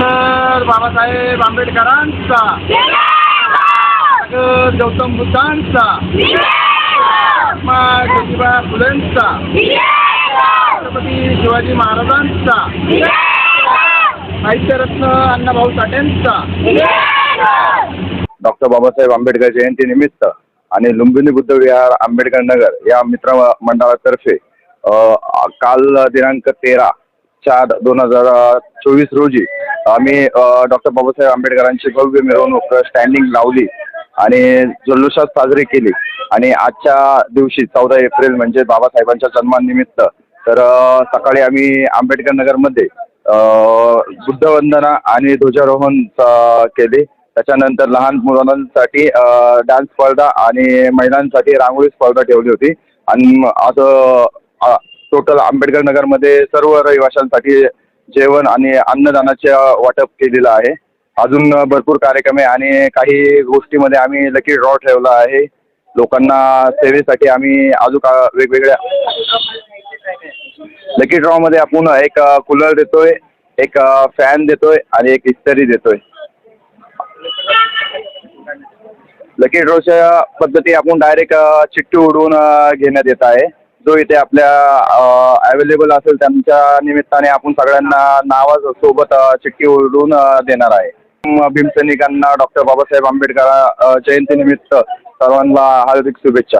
Doctor Babasaheb आंबेडकरांचा. गौतम बुद्धांचा. महात्मा ज्योतिबा फुलेंचा. छत्रपती शिवाजी महाराजांचा. साहित्यरत्न अण्णाभाऊ साठेंचा. डॉक्टर बाबासाहेब आंबेडकर जयंतीनिमित्त आणि लुंबिनी बुद्ध विहार आंबेडकर नगर या मित्र मंडळातर्फे काल दिनांक तेरा चार दोन हजार चोवीस रोजी आम्ही डॉक्टर बाबासाहेब आंबेडकरांची भव्य मिरवणूक स्टँडिंग लावली आणि जल्लोषात साजरी केली. आणि आजच्या दिवशी चौदा एप्रिल म्हणजे बाबासाहेबांच्या जन्मानिमित्त तर सकाळी आम्ही आंबेडकर नगरमध्ये बुद्धवंदना आणि ध्वजारोहण केले. त्याच्यानंतर लहान मुलांसाठी डान्स स्पर्धा आणि महिलांसाठी रांगोळी स्पर्धा ठेवली होती. आणि असं टोटल आंबेडकर नगरमध्ये सर्व रहिवाशांसाठी जेवण आणि अन्नदानाचे वाटप केलेलं आहे. अजून भरपूर कार्यक्रम आहे आणि काही गोष्टीमध्ये आम्ही लकी ड्रॉ ठेवला आहे. लोकांना सेवेसाठी आम्ही अजून का वेगवेगळ्या लकी ड्रॉमध्ये आपण एक कूलर देतोय एक फॅन देतोय आणि एक इस्त्री देतोय. लकी ड्रॉच्या पद्धती आपण डायरेक्ट चिठ्ठी उडवून घेण्यात येत आहे. जो इथे आपल्या अवेलेबल असेल त्यांच्या निमित्ताने आपण सगळ्यांना नावा सोबत चिठ्ठी उडवून देणार आहे. भीमसैनिकांना डॉक्टर बाबासाहेब आंबेडकर जयंती जयंतीनिमित्त सर्वांना हार्दिक शुभेच्छा.